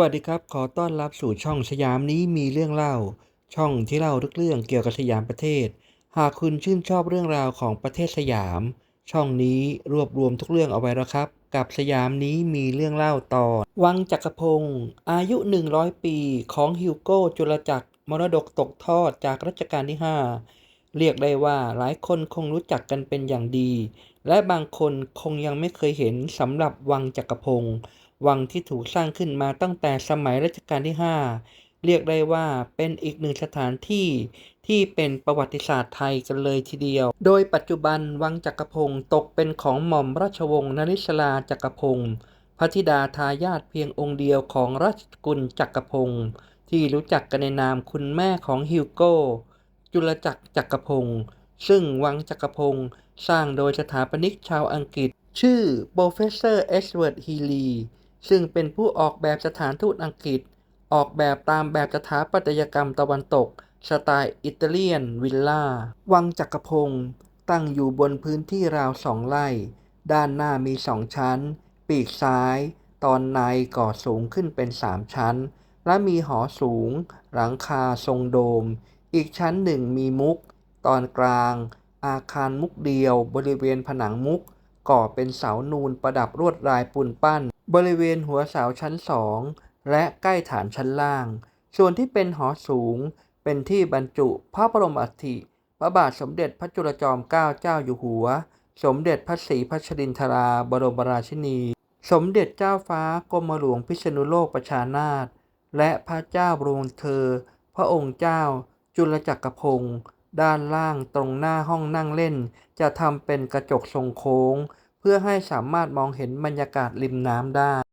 วัสดีครับ ขอต้อนรับสู่ช่องสยามนี้มีเรื่องเล่า ช่องที่เล่าทุกเรื่องเกี่ยวกับสยามประเทศ หากคุณชื่นชอบเรื่องราวของประเทศสยาม ช่องนี้รวบรวมทุกเรื่องเอาไว้แล้วครับ กับสยามนี้มีเรื่องเล่าตอนวังจักรพงศ์อายุ 100 ปีของฮิวโก้จุลจักรมรดกตกทอดจากรัชกาลที่ 5 เรียกได้ว่าหลายคนคงรู้จักกันเป็นอย่างดี และบางคนคงยังไม่เคยเห็นสำหรับวังจักรพงศ์ วังที่ถูกสร้างขึ้นมาตั้งแต่สมัยรัชกาลที่ 5 เรียกได้ว่าเป็นอีกหนึ่งสถานที่ที่เป็นประวัติศาสตร์ไทยกันเลยทีเดียว โดยปัจจุบันวังจักรพงศ์ตกเป็นของหม่อมราชวงศ์นริศลาจักรพงศ์พระธิดาทายาทเพียงองค์เดียวของราชกุลจักรพงศ์ที่รู้จักกันในนามคุณแม่ของฮิวโก้ จุลจักรจักรพงศ์ซึ่งวังจักรพงศ์สร้างโดยสถาปนิกชาวอังกฤษ ชื่อโปรเฟสเซอร์เอสเวิร์ดฮีลี ซึ่งเป็นผู้ออกแบบสถานทูตอังกฤษ ออกแบบตามแบบสถาปัตยกรรมตะวันตก สไตล์อิตาเลียนวิลล่า วังจักรพงศ์ตั้งอยู่บนพื้นที่ราวสองไร่ ด้านหน้ามีสองชั้น ปีกซ้าย ตอนในก่อสูงขึ้นเป็นสามชั้น และมีหอสูง หลังคาทรงโดม อีกชั้นหนึ่งมีมุก ตอนกลาง อาคารมุกเดียว บริเวณผนังมุก ก่อเป็นเสานูนประดับลวดลายปูนปั้น บริเวณหัวเสาชั้นสองและใกล้ฐานชั้นล่าง ส่วนที่เป็นหอสูง เป็นที่บรรจุพระบรมอัฐิพระบาทสมเด็จพระจุลจอมเกล้าเจ้าอยู่หัว สมเด็จพระศรีพัชรินทราบรมราชินี สมเด็จเจ้าฟ้ากรมหลวงพิษณุโลกประชานาถและพระเจ้าบรมเธอ พระองค์เจ้า จุลจักรพงศ์ด้านล่างตรงหน้าห้องนั่งเล่น จะทำเป็นกระจกทรงโค้ง เพื่อให้สามารถมองเห็นบรรยากาศริมน้ำได้